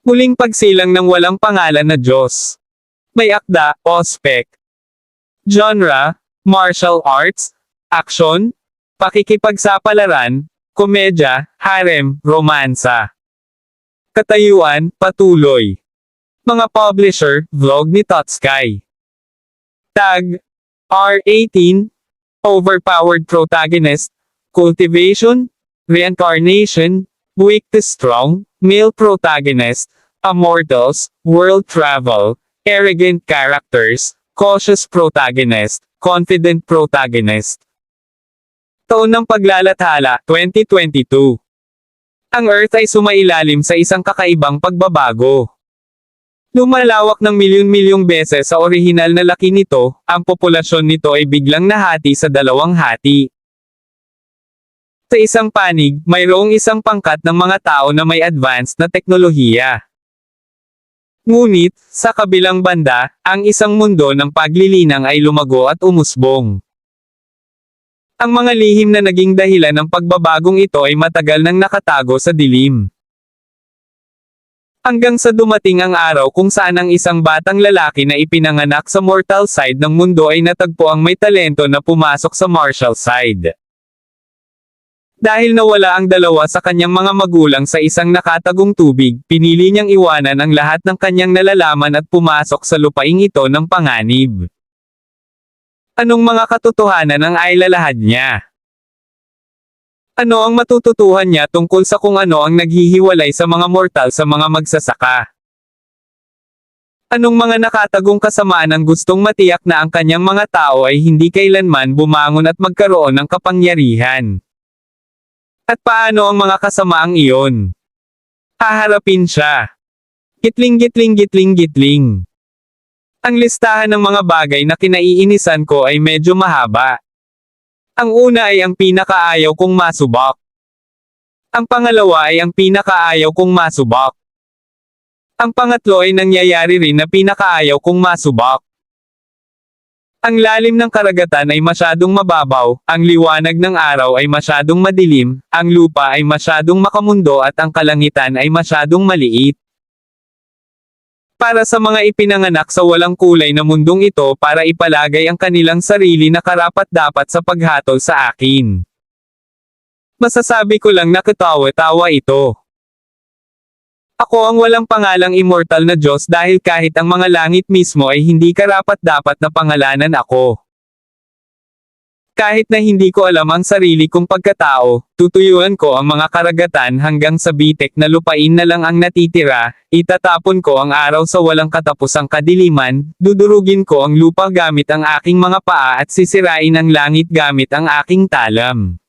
Muling pagsilang ng walang pangalan na Diyos. May akda, o spec. Genre, martial arts, action, pakikipagsapalaran, komedya, harem, romansa. Katayuan, patuloy. Mga publisher, vlog ni Totsky. Tag, R18, overpowered protagonist, cultivation, reincarnation, weak to strong, male protagonist, immortals, world travel, arrogant characters, cautious protagonist, confident protagonist. Taon ng paglalathala, 2022. Ang Earth ay sumailalim sa isang kakaibang pagbabago. Lumalawak ng milyon-milyong beses sa orihinal na laki nito, ang populasyon nito ay biglang nahati sa dalawang hati. Sa isang panig, mayroong isang pangkat ng mga tao na may advanced na teknolohiya. Ngunit, sa kabilang banda, ang isang mundo ng paglilinang ay lumago at umusbong. Ang mga lihim na naging dahilan ng pagbabagong ito ay matagal nang nakatago sa dilim. Hanggang sa dumating ang araw kung saan ang isang batang lalaki na ipinanganak sa mortal side ng mundo ay natagpo ang may talento na pumasok sa martial side. Dahil nawala ang dalawa sa kanyang mga magulang sa isang nakatagong tubig, pinili niyang iwanan ang lahat ng kanyang nalalaman at pumasok sa lupaing ito ng panganib. Anong mga katotohanan ang ailalahad niya? Ano ang matututuhan niya tungkol sa kung ano ang naghihiwalay sa mga mortal sa mga magsasaka? Anong mga nakatagong kasamaan ang gustong matiyak na ang kanyang mga tao ay hindi kailanman bumangon at magkaroon ng kapangyarihan? At paano ang mga kasamaang iyon? Haharapin siya. Gitling gitling gitling gitling. Ang listahan ng mga bagay na kinaiinisan ko ay medyo mahaba. Ang una ay ang pinakaayaw kong masubok. Ang pangalawa ay ang pinakaayaw kong masubok. Ang pangatlo ay nangyayari rin na pinakaayaw kong masubok. Ang lalim ng karagatan ay masyadong mababaw, ang liwanag ng araw ay masyadong madilim, ang lupa ay masyadong makamundo at ang kalangitan ay masyadong maliit. Para sa mga ipinanganak sa walang kulay na mundong ito para ipalagay ang kanilang sarili na karapat-dapat sa paghatol sa akin. Masasabi ko lang na katawa-tawa ito. Ako ang walang pangalang immortal na Diyos dahil kahit ang mga langit mismo ay hindi karapat-dapat na pangalanan ako. Kahit na hindi ko alam ang sarili kong pagkatao, tutuyuan ko ang mga karagatan hanggang sa bitek na lupain na lang ang natitira, itatapon ko ang araw sa walang katapusang kadiliman, dudurugin ko ang lupa gamit ang aking mga paa at sisirain ang langit gamit ang aking talam.